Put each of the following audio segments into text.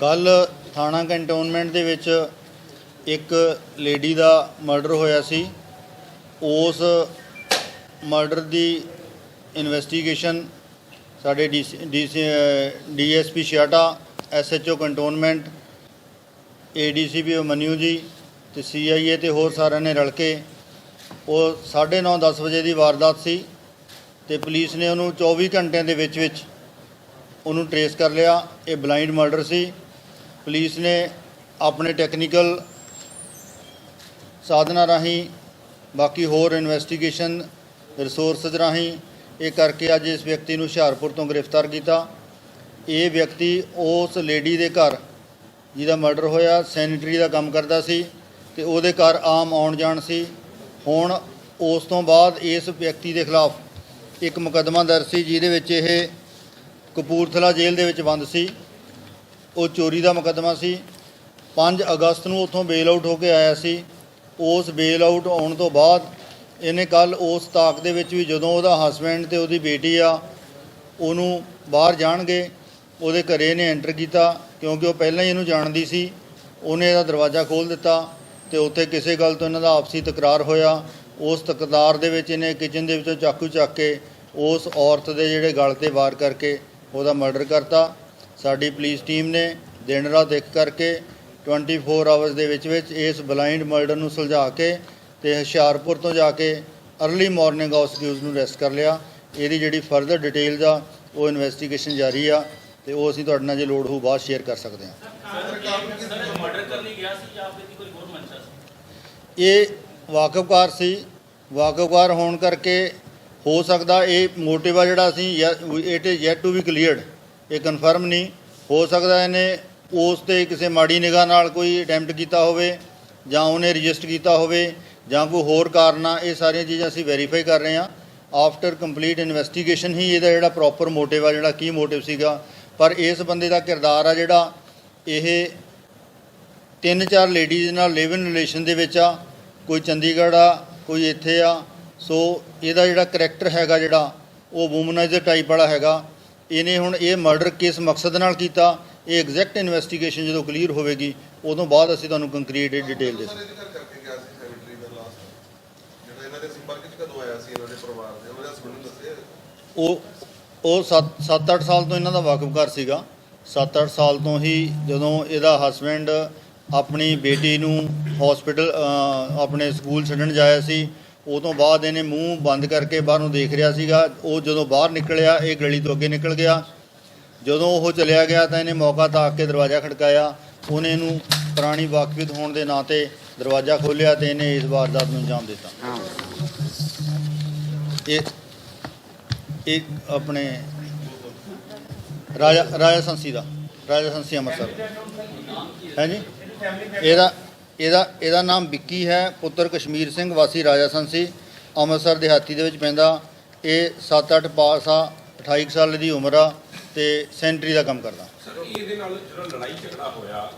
ਕੱਲ ਥਾਣਾ ਕੰਟੋਨਮੈਂਟ ਦੇ ਵਿੱਚ ਇੱਕ ਲੇਡੀ ਦਾ ਮਰਡਰ ਹੋਇਆ ਸੀ। ਉਸ ਮਰਡਰ ਦੀ ਇਨਵੈਸਟੀਗੇਸ਼ਨ ਸਾਡੇ DSP Chhiata SHO cantonment ADCP Maniu ji ਤੇ ਸੀਆਈਏ ਤੇ ਹੋਰ ਸਾਰਿਆਂ ਨੇ ਰਲ ਕੇ ਉਹ 9:30 10 ਵਜੇ ਦੀ ਵਾਰਦਾਤ ਸੀ ਤੇ ਪੁਲਿਸ ਨੇ ਉਹਨੂੰ 24 ਘੰਟਿਆਂ ਦੇ ਵਿੱਚ ਵਿੱਚ ਉਹਨੂੰ ਟਰੇਸ ਕਰ ਲਿਆ। ਇਹ ਬਲਾਈਂਡ ਮਰਡਰ ਸੀ। ਪੁਲਿਸ ਨੇ ਆਪਣੇ ਟੈਕਨੀਕਲ ਸਾਧਨਾਂ ਰਾਹੀਂ ਬਾਕੀ ਹੋਰ ਇਨਵੈਸਟੀਗੇਸ਼ਨ ਰਿਸੋਰਸਸ ਰਾਹੀਂ ਇਹ ਕਰਕੇ ਅੱਜ ਇਸ ਵਿਅਕਤੀ ਨੂੰ ਹੁਸ਼ਿਆਰਪੁਰ ਤੋਂ ਗ੍ਰਿਫਤਾਰ ਕੀਤਾ। ਇਹ ਵਿਅਕਤੀ ਉਸ ਲੇਡੀ ਦੇ ਘਰ ਜਿਹਦਾ ਮਰਡਰ ਹੋਇਆ, ਸੈਨੀਟਰੀ ਦਾ ਕੰਮ ਕਰਦਾ ਸੀ ਤੇ ਉਹਦੇ ਘਰ ਆਮ ਆਉਣ ਜਾਣ ਸੀ। ਹੁਣ ਉਸ ਤੋਂ ਬਾਅਦ ਇਸ ਵਿਅਕਤੀ ਦੇ ਖਿਲਾਫ ਇੱਕ ਮੁਕੱਦਮਾ ਦਰਜ ਸੀ ਜਿਹਦੇ ਵਿੱਚ ਇਹ ਕਪੂਰਥਲਾ ਜੇਲ੍ਹ ਦੇ ਵਿੱਚ ਬੰਦ ਸੀ। ਉਹ ਚੋਰੀ ਦਾ ਮੁਕੱਦਮਾ ਸੀ। 5 ਅਗਸਤ ਨੂੰ ਉੱਥੋਂ ਬੇਲ ਆਊਟ ਹੋ ਕੇ ਆਇਆ ਸੀ। ਉਸ ਬੇਲ ਆਊਟ ਆਉਣ ਤੋਂ ਬਾਅਦ ਇਹਨੇ ਕੱਲ ਉਸ ਤਾਕ ਦੇ ਵਿੱਚ ਵੀ ਜਦੋਂ ਉਹਦਾ ਹਸਬੈਂਡ ਤੇ ਉਹਦੀ ਬੇਟੀ ਆ, ਉਹਨੂੰ ਬਾਹਰ ਜਾਣਗੇ, ਉਹਦੇ ਘਰੇ ਇਹਨੇ ਐਂਟਰ ਕੀਤਾ, ਕਿਉਂਕਿ ਉਹ ਪਹਿਲਾਂ ਹੀ ਇਹਨੂੰ ਜਾਣਦੀ ਸੀ, ਉਹਨੇ ਇਹਦਾ ਦਰਵਾਜ਼ਾ ਖੋਲ੍ਹ ਦਿੱਤਾ ਤੇ ਉੱਥੇ ਕਿਸੇ ਗੱਲ ਤੋਂ ਇਹਨਾਂ ਦਾ ਆਪਸੀ ਤਕਰਾਰ ਹੋਇਆ। ਉਸ ਤਕਰਾਰ ਦੇ ਵਿੱਚ ਇਹਨੇ ਕਿਚਨ ਦੇ ਵਿੱਚੋਂ ਚਾਕੂ ਚੱਕ ਕੇ ਉਸ ਔਰਤ ਦੇ ਜਿਹੜੇ ਗਲ ਤੇ ਵਾਰ ਕਰਕੇ ਉਹਦਾ ਮਰਡਰ ਕਰਤਾ। ਸਾਡੀ ਪੁਲਿਸ ਟੀਮ ਨੇ ਦਿਨ ਰਾਤ ਇੱਕ ਕਰਕੇ 24 ਆਵਰਸ ਦੇ ਵਿੱਚ ਵਿੱਚ ਇਸ ਬਲਾਈਂਡ ਮਰਡਰ ਨੂੰ ਸੁਲਝਾ ਕੇ ਤੇ ਹੁਸ਼ਿਆਰਪੁਰ ਤੋਂ ਜਾ ਕੇ ਅਰਲੀ ਮਾਰਨਿੰਗ ਉਸ ਅਕਿਊਜ਼ ਨੂੰ ਅਰੈਸਟ ਕਰ ਲਿਆ। ਇਹਦੀ ਜਿਹੜੀ ਫਰਦਰ ਡਿਟੇਲਸ ਆ ਉਹ ਇਨਵੈਸਟੀਗੇਸ਼ਨ ਜਾਰੀ ਆ ਤੇ ਉਹ ਅਸੀਂ ਤੁਹਾਡੇ ਨਾਲ ਜੇ ਲੋੜ ਹੋਊ ਬਾਅਦ ਸ਼ੇਅਰ ਕਰ ਸਕਦੇ ਹਾਂ। ਇਹ ਵਾਕਫਕਾਰ ਸੀ। ਵਾਕਫਕਾਰ ਹੋਣ ਕਰਕੇ ਹੋ ਸਕਦਾ ਇਹ ਮੋਟਿਵ ਆ ਜਿਹੜਾ ਅਸੀਂ it is yet to be cleared ਇਹ ਕਨਫਰਮ ਨਹੀਂ। ਹੋ ਸਕਦਾ ਇਹਨੇ ਉਸ ਤੇ ਕਿਸੇ ਮਾੜੀ ਨਿਗਾਹ ਨਾਲ ਕੋਈ ਅਟੈਂਪਟ ਕੀਤਾ ਹੋਵੇ ਜਾਂ ਉਹਨੇ ਰਜਿਸਟਰ ਕੀਤਾ ਹੋਵੇ। ਜਾਂ ਕੋਈ ਹੋਰ ਕਾਰਨ ਆ, ਇਹ ਸਾਰੀਆਂ ਚੀਜ਼ਾਂ ਅਸੀਂ ਵੈਰੀਫਾਈ ਕਰ ਰਹੇ ਹਾਂ। ਆਫਟਰ ਕੰਪਲੀਟ ਇਨਵੈਸਟੀਗੇਸ਼ਨ ਹੀ ਇਹਦਾ ਜਿਹੜਾ ਪ੍ਰੋਪਰ ਮੋਟਿਵ ਆ, ਜਿਹੜਾ ਕੀ ਮੋਟਿਵ ਸੀਗਾ, ਪਰ ਇਸ ਬੰਦੇ ਦਾ ਕਿਰਦਾਰ ਆ ਜਿਹੜਾ ਇਹ ਤਿੰਨ ਚਾਰ ਲੇਡੀਜ਼ ਨਾਲ ਲਿਵ ਇਨ ਰਿਲੇਸ਼ਨ ਦੇ ਵਿੱਚ ਆ, ਕੋਈ ਚੰਡੀਗੜ੍ਹ ਆ, ਕੋਈ ਇੱਥੇ ਆ, ਸੋ ਇਹਦਾ ਜਿਹੜਾ ਕਰੈਕਟਰ ਹੈਗਾ ਜਿਹੜਾ, ਉਹ ਵੂਮਨਾਈਜ਼ਰ ਟਾਈਪ ਵਾਲਾ ਹੈਗਾ। ਇਹਨੇ ਹੁਣ ਇਹ ਮਰਡਰ ਕਿਸ ਮਕਸਦ ਨਾਲ ਕੀਤਾ, ਇਹ ਐਗਜ਼ੈਕਟ ਇਨਵੈਸਟੀਗੇਸ਼ਨ ਜਦੋਂ ਕਲੀਅਰ ਹੋਵੇਗੀ, ਉਦੋਂ ਬਾਅਦ ਅਸੀਂ ਤੁਹਾਨੂੰ ਕੰਕਰੀਟ ਡਿਟੇਲ ਦੇ ਸਰ ਇਹਦੇ ਘਰ ਕਰਕੇ ਗਿਆ ਸੀ ਸੈਕਟਰੀ ਦਾ ਲਾਸਟ ਜਿਹੜਾ ਸੰਪਰਕ ਚ ਕਦੋਂ ਆਇਆ ਸੀ ਇਹਨਾਂ ਦੇ ਪਰਿਵਾਰ ਦੇ? ਉਹਨਾਂ ਦੇ ਹਸਬੰਦ ਦੱਸਿਆ। ਉਹ ਉਹ 7 7-8 ਸਾਲ ਤੋਂ ਇਹਨਾਂ ਦਾ ਵਾਕਫ ਘਰ ਸੀਗਾ। 7-8 ਸਾਲ ਤੋਂ ਹੀ ਜਦੋਂ ਇਹਦਾ ਹਸਬੈਂਡ ਆਪਣੀ ਬੇਟੀ ਨੂੰ ਹਸਪੀਟਲ ਆਪਣੇ ਸਕੂਲ ਛੱਡਣ ਜਾਇਆ ਸੀ, ਉਹ ਤੋਂ ਬਾਅਦ ਇਹਨੇ ਮੂੰਹ ਬੰਦ ਕਰਕੇ ਬਾਹਰ ਨੂੰ ਦੇਖ ਰਿਹਾ ਸੀਗਾ। ਉਹ ਜਦੋਂ ਬਾਹਰ ਨਿਕਲਿਆ, ਇਹ ਗਲੀ ਤੋਂ ਅੱਗੇ ਨਿਕਲ ਗਿਆ। ਜਦੋਂ ਉਹ ਚਲਿਆ ਗਿਆ ਤਾਂ ਇਹਨੇ ਮੌਕਾ ਤਾਕ ਕੇ ਦਰਵਾਜ਼ਾ ਖੜਕਾਇਆ। ਉਹਨੇ ਇਹਨੂੰ ਪੁਰਾਣੀ ਵਾਕਫੀਤ ਹੋਣ ਦੇ ਨਾਂ ਤੇ ਦਰਵਾਜ਼ਾ ਖੋਲ੍ਹਿਆ ਤੇ ਇਹਨੇ ਇਸ ਵਾਰਦਾਤ ਨੂੰ ਅੰਜਾਮ ਦਿੱਤਾ। ਇਹ ਇਹ ਆਪਣੇ ਰਾਜਾ ਰਾਜਾ ਸੰਸੀ ਦਾ ਰਾਜਾ ਸੰਸੀ ਅੰਮ੍ਰਿਤਸਰ ਹੈ ਜੀ? ਇਹਦਾ ਇਹਦਾ ਇਹਦਾ ਨਾਮ ਵਿੱਕੀ ਹੈ ਪੁੱਤਰ ਕਸ਼ਮੀਰ ਸਿੰਘ ਵਾਸੀ ਰਾਜਾ ਸੰਸੀ ਅੰਮ੍ਰਿਤਸਰ ਦਿਹਾਤੀ ਦੇ ਵਿੱਚ ਪੈਂਦਾ। ਇਹ 7-8 ਪਾਸ ਆ 28 ਕੁ ਸਾਲ ਦੀ ਉਮਰ ਆ ਤੇ ਸੈਂਟਰੀ ਦਾ ਕੰਮ ਕਰਦਾ। ਸਰ ਇਹਦੇ ਨਾਲ ਜਿਹੜਾ ਲੜਾਈ ਝਗੜਾ ਹੋਇਆ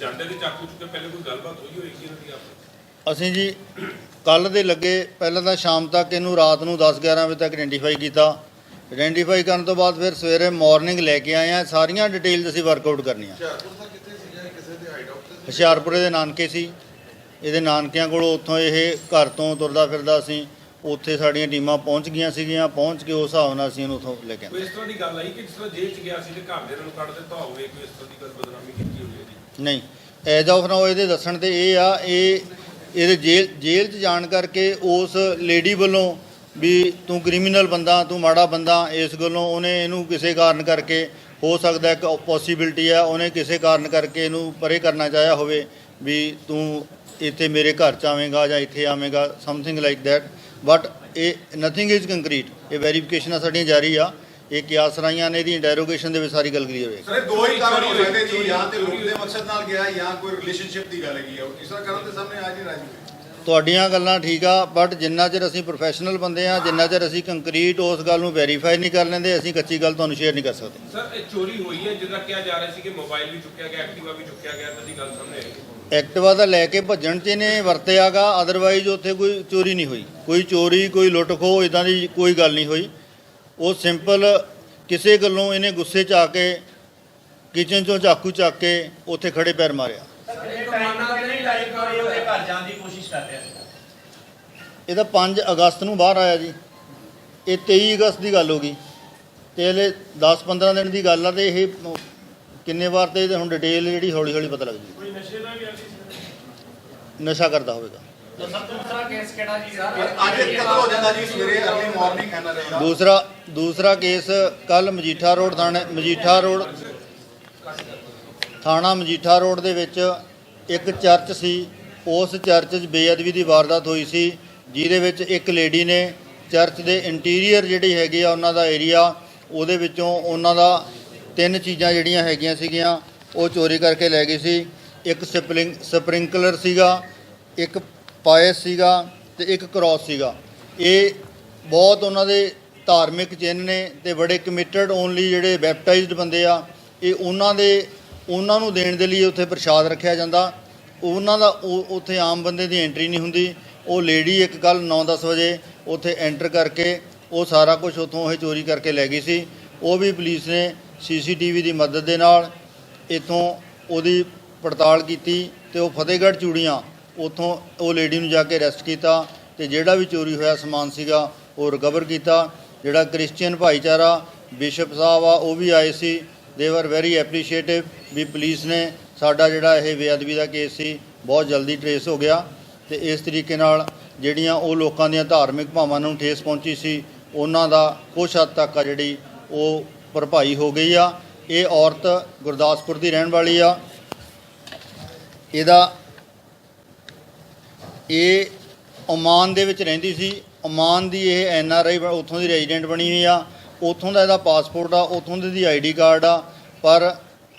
ਜਾਂਡੇ ਦੇ ਚਾਕੂ ਚੁੱਕ ਕੇ ਪਹਿਲੇ ਕੋਈ ਗੱਲਬਾਤ ਹੋਈ ਹੋਏਗੀ ਇਹਨਾਂ ਦੀ ਆਪਸ ਅਸੀਂ ਜੀ ਕੱਲ ਦੇ ਲੱਗੇ ਪਹਿਲਾਂ ਤਾਂ ਸ਼ਾਮ ਤੱਕ ਇਹਨੂੰ ਰਾਤ ਨੂੰ 10-11 ਵਜੇ ਤੱਕ ਆਇਡੈਂਟੀਫਾਈ ਕੀਤਾ। ਆਇਡੈਂਟੀਫਾਈ ਕਰਨ ਤੋਂ ਬਾਅਦ ਫਿਰ ਸਵੇਰੇ ਮਾਰਨਿੰਗ ਲੈ ਕੇ ਆਏ ਆ ਸਾਰੀਆਂ ਡਿਟੇਲਸ ਅਸੀਂ ਵਰਕਆਊਟ ਕਰਨੀਆਂ। ਹੁਸ਼ਿਆਰਪੁਰ ਦਾ ਕਿੱਥੇ ਸੀਗਾ ਇਹ? ਕਿਸੇ ਦੇ ਹਾਈਡ ਆਊਟ ਤੇ ਸੀ? ਹੁਸ਼ਿਆਰਪੁਰੇ ਦੇ ਨਾਨਕੇ ਸੀ। ਇਹਦੇ ਨਾਨਕਿਆਂ ਕੋਲੋਂ ਉੱਥੋਂ ਇਹ ਘਰ ਤੋਂ ਤੁਰਦਾ ਫਿਰਦਾ ਸੀ। ਉੱਥੇ ਸਾਡੀਆਂ ਟੀਮਾਂ ਪਹੁੰਚ ਗਈਆਂ ਸੀਗੀਆਂ। ਪਹੁੰਚ ਕੇ ਉਸ ਹਿਸਾਬ ਨਾਲ ਅਸੀਂ ਇਹਨੂੰ ਉੱਥੋਂ ਲੈ ਕੇ ਆਏ। ਇਸ ਤਰ੍ਹਾਂ ਦੀ ਗੱਲ ਆਈ ਕਿ ਜਿਸ ਤਰ੍ਹਾਂ ਜੇਲ੍ਹ ਚ ਗਿਆ ਸੀ ਤੇ ਘਰ ਦੇ ਨੂੰ ਕੱਢ ਦਿੱਤਾ ਹੋਵੇ ਕੋਈ ਇਸ ਤਰ੍ਹਾਂ ਦੀ ਗੱਲ ਬਦਨਾਮੀ ਕੀਤੀ ਨਹੀਂ। ਐਜ ਆਫ ਨਾਓ ਇਹਦੇ ਦੱਸਣ ਤੇ ਇਹ ਆ, ਇਹ ਇਹਦੇ ਜੇਲ੍ਹ ਜੇਲ੍ਹ 'ਚ ਜਾਣ ਕਰਕੇ ਉਸ ਲੇਡੀ ਵੱਲੋਂ ਵੀ ਤੂੰ ਕ੍ਰਿਮੀਨਲ ਬੰਦਾ, ਤੂੰ ਮਾੜਾ ਬੰਦਾ, ਇਸ ਗੱਲੋਂ ਉਹਨੇ ਇਹਨੂੰ ਕਿਸੇ ਕਾਰਨ ਕਰਕੇ, ਹੋ ਸਕਦਾ ਇੱਕ ਪੋਸੀਬਿਲਿਟੀ ਆ, ਉਹਨੇ ਕਿਸੇ ਕਾਰਨ ਕਰਕੇ ਇਹਨੂੰ ਪਰੇ ਕਰਨਾ ਚਾਹਿਆ ਹੋਵੇ ਵੀ ਤੂੰ ਇੱਥੇ ਮੇਰੇ ਘਰ ਚ ਆਵੇਂਗਾ ਜਾਂ ਇੱਥੇ ਆਵੇਂਗਾ ਸਮਥਿੰਗ ਲਾਈਕ ਥੈਟ ਬਟ ਇਹ ਨਥਿੰਗ ਇਜ਼ ਕੰਕਰੀਟ ਇਹ ਵੈਰੀਫਿਕੇਸ਼ਨਾਂ ਸਾਡੀਆਂ ਜਾਰੀ ਆ। ਇਹ ਕਿਆਸ ਰਾਈਆਂ ਨੇ ਇਹਦੀ ਇੰਟਰੋਗੇਸ਼ਨ ਦੇ ਵਿੱਚ ਸਾਰੀ ਗੱਲ ਕਲੀਅਰ ਹੋਏਗੀ ਸਰ ਇਹ ਦੋ ਹੀ ਕਾਰਨ ਹੋ ਸਕਦੇ ਜੀ ਜਾਂ ਤੇ ਲੁੱਟ ਦੇ ਮਕਸਦ ਨਾਲ ਗਿਆ ਜਾਂ ਕੋਈ ਰਿਲੇਸ਼ਨਸ਼ਿਪ ਦੀ ਗੱਲ ਹੈਗੀ ਆ। ਇਸ ਤਰ੍ਹਾਂ ਕਰਨ ਦੇ ਸਾਹਮਣੇ ਆ ਨਹੀਂ ਰਾਜੀ। ਤੁਹਾਡੀਆਂ ਗੱਲਾਂ ਠੀਕ ਆ ਬਟ ਜਿੰਨਾ ਚਿਰ ਅਸੀਂ ਪ੍ਰੋਫੈਸ਼ਨਲ ਬੰਦੇ ਆ ਜਿੰਨਾ ਚਿਰ ਅਸੀਂ ਕੰਕਰੀਟ ਉਸ ਗੱਲ ਨੂੰ ਵੈਰੀਫਾਈ ਨਹੀਂ ਕਰ ਲੈਂਦੇ ਅਸੀਂ ਕੱਚੀ ਗੱਲ ਤੁਹਾਨੂੰ ਸ਼ੇਅਰ ਨਹੀਂ ਕਰ ਸਕਦੇ। ਸਰ ਇਹ ਚੋਰੀ ਹੋਈ ਹੈ ਜਿੱਦਾਂ ਕਿਹਾ ਜਾ ਰਿਹਾ ਸੀ ਕਿ ਮੋਬਾਈਲ ਵੀ ਚੁੱਕਿਆ ਗਿਆ ਐਕਟਿਵਾ ਵੀ ਚੁੱਕਿਆ ਗਿਆ ਤਾਂ ਦੀ ਗੱਲ ਸਾਹਮਣੇ ਆਈ। ਐਕਟਿਵਾ ਦਾ ਲੈ ਕੇ ਭੱਜਣ 'ਚ ਇਹਨੇ ਵਰਤਿਆਗਾ ਅਦਰਵਾਈਜ਼ ਉੱਥੇ ਕੋਈ ਚੋਰੀ ਨਹੀਂ ਹੋਈ। ਕੋਈ ਚੋਰੀ ਕੋਈ ਲੁੱਟ ਖੋਹ ਇਦਾਂ ਦੀ ਕੋਈ ਗੱਲ ਨਹੀਂ ਹੋਈ। ਉਹ ਸਿੰਪਲ ਕਿਸੇ ਗੱਲੋਂ ਇਹਨੇ ਗੁੱਸੇ 'ਚ ਆ ਕੇ ਕਿਚਨ 'ਚੋਂ ਚਾਕੂ ਚੱਕ ਕੇ ਉੱਥੇ ਖੜੇ ਪੈਰ ਮਾਰਿਆ। ਇਹਦਾ 5 ਅਗਸਤ ਨੂੰ ਬਾਹਰ ਆਇਆ ਜੀ। ਇਹ 23 ਅਗਸਤ ਦੀ ਗੱਲ ਹੋ ਗਈ। ਤੇ ਇਹਲੇ 10-15 ਦਿਨ ਦੀ ਗੱਲ ਆ ਤੇ ਇਹ ਕਿੰਨੇ ਵਾਰ ਤੇ ਇਹਦੇ ਹੁਣ ਡਿਟੇਲ ਜਿਹੜੀ ਹੌਲੀ ਹੌਲੀ ਪਤਾ ਲੱਗਦੀ। ਕੋਈ ਨਸ਼ੇ ਦਾ ਵੀ ਆਦੀ ਨਸ਼ਾ ਕਰਦਾ ਹੋਵੇਗਾ। ਤਾਂ ਸਭ ਤੋਂ ਦੂਸਰਾ ਦੂਸਰਾ ਕੇਸ ਕੱਲ ਮਜੀਠਾ ਰੋਡ ਥਾਣੇ ਮਜੀਠਾ ਰੋਡ ਥਾਣਾ ਮਜੀਠਾ ਰੋਡ ਦੇ ਵਿੱਚ ਇੱਕ ਚਰਚ ਸੀ। ਉਸ ਚਰਚ 'ਚ ਬੇਅਦਬੀ ਦੀ ਵਾਰਦਾਤ ਹੋਈ ਸੀ। ਜਿਹਦੇ ਵਿੱਚ ਇੱਕ ਲੇਡੀ ਨੇ ਚਰਚ ਦੇ ਇੰਟੀਰੀਅਰ ਜਿਹੜੀ ਹੈਗੀ ਆ ਉਹਨਾਂ ਦਾ ਏਰੀਆ, ਉਹਦੇ ਵਿੱਚੋਂ ਉਹਨਾਂ ਦਾ ਤਿੰਨ ਚੀਜ਼ਾਂ ਜਿਹੜੀਆਂ ਹੈਗੀਆਂ ਸੀਗੀਆਂ, ਉਹ ਚੋਰੀ ਕਰਕੇ ਲੈ ਗਈ ਸੀ। ਇੱਕ ਸਪਰਿੰਗ ਸਪਰਿੰਕਲਰ ਸੀਗਾ, ਇੱਕ ਪਾਇਸ ਸੀਗਾ ਤੇ ਇੱਕ ਕ੍ਰਾਸ ਸੀਗਾ। ਇਹ ਬਹੁਤ ਉਹਨਾਂ ਦੇ ਧਾਰਮਿਕ ਚਿੰਨ੍ਹ ਨੇ ਤੇ ਬੜੇ ਕਮਿਟਡ ਓਨਲੀ ਜਿਹੜੇ ਬੈਪਟਾਈਜ਼ਡ ਬੰਦੇ ਆ, ਇਹ ਉਹਨਾਂ ਦੇ, ਉਹਨਾਂ ਨੂੰ ਦੇਣ ਦੇ ਲਈ ਉੱਥੇ ਪ੍ਰਸ਼ਾਦ ਰੱਖਿਆ ਜਾਂਦਾ। ਉਹਨਾਂ ਦਾ ਉੱਥੇ ਆਮ ਬੰਦੇ ਦੀ ਐਂਟਰੀ ਨਹੀਂ ਹੁੰਦੀ। ਉਹ ਲੇਡੀ ਇੱਕ ਕੱਲ 9-10 ਵਜੇ ਉੱਥੇ ਐਂਟਰ ਕਰਕੇ ਉਹ ਸਾਰਾ ਕੁਝ ਉੱਥੋਂ ਇਹ ਚੋਰੀ ਕਰਕੇ ਲੈ ਗਈ ਸੀ। ਉਹ ਵੀ ਪੁਲਿਸ ਨੇ ਸੀਸੀਟੀਵੀ ਦੀ ਮਦਦ ਦੇ ਨਾਲ ਇੱਥੋਂ ਉਹਦੀ ਪੜਤਾਲ ਕੀਤੀ ਤੇ ਉਹ ਫਤਿਹਗੜ੍ਹ ਚੂੜੀਆਂ ਉੱਥੋਂ ਉਹ ਲੇਡੀ ਨੂੰ ਜਾ ਕੇ ਅਰੈਸਟ ਕੀਤਾ ਤੇ ਜਿਹੜਾ ਵੀ ਚੋਰੀ ਹੋਇਆ ਸਮਾਨ ਸੀਗਾ ਉਹ ਰਿਕਵਰ ਕੀਤਾ। ਜਿਹੜਾ ਕ੍ਰਿਸਚੀਅਨ ਭਾਈਚਾਰਾ ਬਿਸ਼ਪ ਸਾਹਿਬ ਆ, ਉਹ ਵੀ ਆਏ ਸੀ। ਦੇ ਵਰ ਵੈਰੀ ਐਪਰੀਸ਼ੀਏਟਿਵ ਵੀ ਪੁਲਿਸ ਨੇ ਸਾਡਾ ਜਿਹੜਾ ਇਹ ਬੇਅਦਬੀ ਦਾ ਕੇਸ ਸੀ, ਬਹੁਤ ਜਲਦੀ ਟਰੇਸ ਹੋ ਗਿਆ। ਤੇ ਇਸ ਤਰੀਕੇ ਨਾਲ ਜਿਹੜੀਆਂ ਉਹ ਲੋਕਾਂ ਦੀਆਂ ਧਾਰਮਿਕ ਭਾਵਾਂ ਨੂੰ ਠੇਸ ਪਹੁੰਚੀ ਸੀ, ਉਹਨਾਂ ਦਾ ਕੁਛ ਹੱਦ ਤੱਕ ਆ ਜਿਹੜੀ ਉਹ ਭਰਪਾਈ ਹੋ ਗਈ ਆ। ਇਹ ਔਰਤ ਗੁਰਦਾਸਪੁਰ ਦੀ ਰਹਿਣ ਵਾਲੀ ਆ। ਇਹਦਾ ਇਹ ਓਮਾਨ ਦੇ ਵਿੱਚ ਰਹਿੰਦੀ ਸੀ। ਓਮਾਨ ਦੀ ਇਹ ਐਨ ਆਰ ਆਈ ਉੱਥੋਂ ਦੀ ਰੈਜ਼ੀਡੈਂਟ ਬਣੀ ਹੋਈ ਆ। ਉੱਥੋਂ ਦਾ ਇਹਦਾ ਪਾਸਪੋਰਟ ਆ, ਉੱਥੋਂ ਦੀ ਦੀ ਆਈਡੀ ਕਾਰਡ ਆ। ਪਰ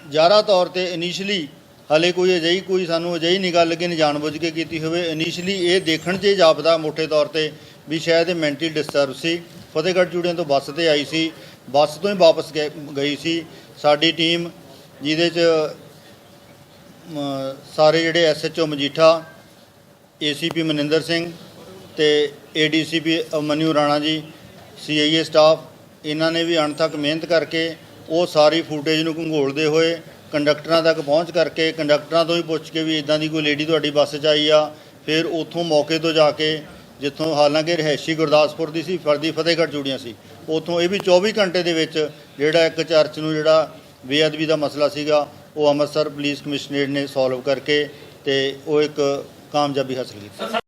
ਜ਼ਿਆਦਾ ਤੌਰ ਤੇ ਇਨੀਸ਼ੀਅਲੀ ਹਲੇ ਕੋਈ ਅਜਿਹੀ ਕੋਈ ਸਾਨੂੰ ਅਜਿਹੀ ਨਹੀਂ ਗੱਲ ਕਿ ਜਾਣਬੁੱਝ ਕੇ ਕੀਤੀ ਹੋਵੇ। ਇਨੀਸ਼ੀਅਲੀ ਇਹ ਦੇਖਣ 'ਚ ਹੀ ਜਾਪਦਾ ਮੋਟੇ ਤੌਰ ਤੇ ਵੀ ਸ਼ਾਇਦ ਇਹ ਮੈਂਟਲੀ ਡਿਸਟਰਬ ਸੀ। ਫਤਿਹਗੜ੍ਹ ਚੂੜੀਆਂ ਤੋਂ ਬੱਸ ਤੇ ਆਈ ਸੀ। ਬੱਸ ਤੋਂ ਹੀ ਵਾਪਸ ਗਏ- ਗਈ ਸੀ। ਸਾਡੀ ਟੀਮ ਜਿਹਦੇ 'ਚ ਸਾਰੇ ਜਿਹੜੇ ਐਸਐਚਓ ਮਜੀਠਾ ਏਸੀਪੀ ਮਨਿੰਦਰ ਸਿੰਘ ਤੇ ADCP ਮਨਿਊ Rana ji CIA staff ਇਹਨਾਂ ਨੇ ਵੀ ਅਣਥੱਕ ਮਿਹਨਤ ਕਰਕੇ ਉਹ ਸਾਰੀ ਫੁਟੇਜ ਨੂੰ ਘੰਗੋਲਦੇ ਹੋਏ ਕੰਡਕਟਰਾਂ ਤੱਕ ਪਹੁੰਚ ਕਰਕੇ ਕੰਡਕਟਰਾਂ ਤੋਂ ਹੀ ਪੁੱਛ ਕੇ ਵੀ ਇਦਾਂ ਦੀ ਕੋਈ ਲੇਡੀ ਤੁਹਾਡੀ ਬੱਸ 'ਚ ਆਈ ਆ, ਫਿਰ ਉੱਥੋਂ ਮੌਕੇ ਤੋਂ ਜਾ ਕੇ ਜਿੱਥੋਂ ਹਾਲਾਂਕਿ ਰਿਹਾਇਸ਼ੀ ਗੁਰਦਾਸਪੁਰ ਦੀ ਸੀ, ਫਰਦੀ ਫਤਿਹਗੜ੍ਹ ਜੁੜੀਆਂ ਸੀ, ਉੱਥੋਂ ਇਹ ਵੀ 24 ਘੰਟੇ ਦੇ ਵਿੱਚ ਜਿਹੜਾ ਇੱਕ ਚਰਚ ਨੂੰ ਜਿਹੜਾ ਬੇਅਦਬੀ ਦਾ ਮਸਲਾ ਸੀਗਾ, ਉਹ ਅੰਮ੍ਰਿਤਸਰ ਪੁਲਿਸ ਕਮਿਸ਼ਨਰੇਟ ਨੇ ਸੋਲਵ ਕਰਕੇ ਤੇ ਉਹ ਇੱਕ ਕਾਮਯਾਬੀ ਹਾਸਲ ਕੀਤੀ।